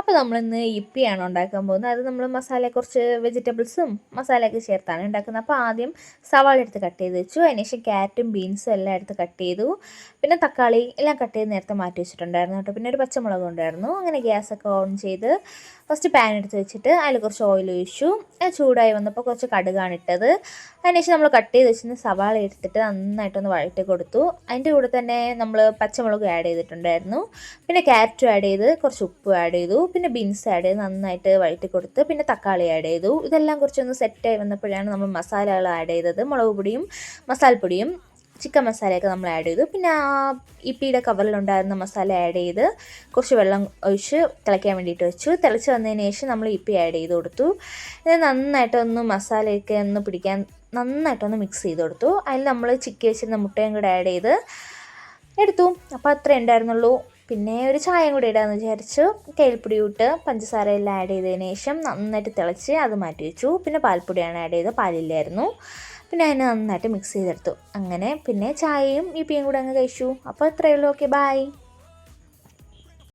അപ്പോൾ നമ്മളിന്ന് ഇപ്പിയാണ് ഉണ്ടാക്കാൻ പോകുന്നത്. അത് നമ്മൾ മസാല കുറച്ച് വെജിറ്റബിൾസും മസാലയൊക്കെ ചേർത്താണ് ഉണ്ടാക്കുന്നത്. അപ്പോൾ ആദ്യം സവാള എടുത്ത് കട്ട് ചെയ്ത് വെച്ചു. അതിനുശേഷം ക്യാരറ്റും ബീൻസും എല്ലാം എടുത്ത് കട്ട് ചെയ്തു. പിന്നെ തക്കാളി എല്ലാം കട്ട് ചെയ്ത് നേരത്തെ മാറ്റി വെച്ചിട്ടുണ്ടായിരുന്നു കേട്ടോ. പിന്നെ ഒരു പച്ചമുളക് ഉണ്ടായിരുന്നു. അങ്ങനെ ഗ്യാസൊക്കെ ഓൺ ചെയ്ത് ഫസ്റ്റ് പാൻ എടുത്ത് വെച്ചിട്ട് അതിൽ കുറച്ച് ഓയിൽ ഒഴിച്ചു. ചൂടായി വന്നപ്പോൾ കുറച്ച് കടുകാണ് ഇട്ടത്. അതിനുശേഷം നമ്മൾ കട്ട് ചെയ്ത് വെച്ചിരുന്ന സവാള എടുത്തിട്ട് നന്നായിട്ടൊന്ന് വഴറ്റി കൊടുത്തു. അതിന്റെ കൂടെ തന്നെ നമ്മൾ പച്ചമുളക് ആഡ് ചെയ്തിട്ടുണ്ടായിരുന്നു. പിന്നെ ക്യാരറ്റും ആഡ് ചെയ്ത് കുറച്ച് ഉപ്പും ആഡ് ചെയ്തു. പിന്നെ ബീൻസ് ആഡ് ചെയ്ത് നന്നായിട്ട് വഴറ്റി കൊടുത്ത് പിന്നെ തക്കാളി ആഡ് ചെയ്തു. ഇതെല്ലാം കുറച്ചൊന്ന് സെറ്റ് സെറ്റായി വന്നപ്പോഴാണ് നമ്മൾ മസാലകൾ ആഡ് ചെയ്തത്. മുളക് പൊടിയും മസാലപ്പൊടിയും ചിക്കൻ മസാലയൊക്കെ നമ്മൾ ആഡ് ചെയ്തു. പിന്നെ ആ ഇപ്പിയുടെ കവറിലുണ്ടായിരുന്ന മസാല ആഡ് ചെയ്ത് കുറച്ച് വെള്ളം ഒഴിച്ച് തിളയ്ക്കാൻ വേണ്ടിയിട്ട് വെച്ചു. തിളച്ച് വന്നതിന് ശേഷം നമ്മൾ ഇപ്പി ആഡ് ചെയ്ത് കൊടുത്തു. ഇത് നന്നായിട്ടൊന്ന് മസാലയൊക്കെ ഒന്ന് പിടിക്കാൻ നന്നായിട്ടൊന്ന് മിക്സ് ചെയ്ത് കൊടുത്തു. അതിൽ നമ്മൾ ചിക്കി വെച്ചിരുന്ന മുട്ടയും കൂടെ ആഡ് ചെയ്ത് എടുത്തു. അപ്പോൾ അത്രേ ഉണ്ടായിരുന്നുള്ളൂ. പിന്നെ ഒരു ചായം കൂടി ഇടാമെന്ന് വിചാരിച്ചു. തേൽപ്പൊടി ഇട്ട് പഞ്ചസാര എല്ലാം ആഡ് ചെയ്തതിന് ശേഷം നന്നായിട്ട് തിളച്ച് അത് മാറ്റി വെച്ചു. പിന്നെ പാൽപ്പൊടിയാണ് ആഡ് ചെയ്തത്. പാലില്ലായിരുന്നു. പിന്നെ അതിനെ നന്നായിട്ട് മിക്സ് ചെയ്തെടുത്തു. അങ്ങനെ പിന്നെ ചായയും ഈ പിയും കൂടെ അങ്ങ് കഴിച്ചു. അപ്പോൾ അത്രയേ ഉള്ളൂ. Okay bye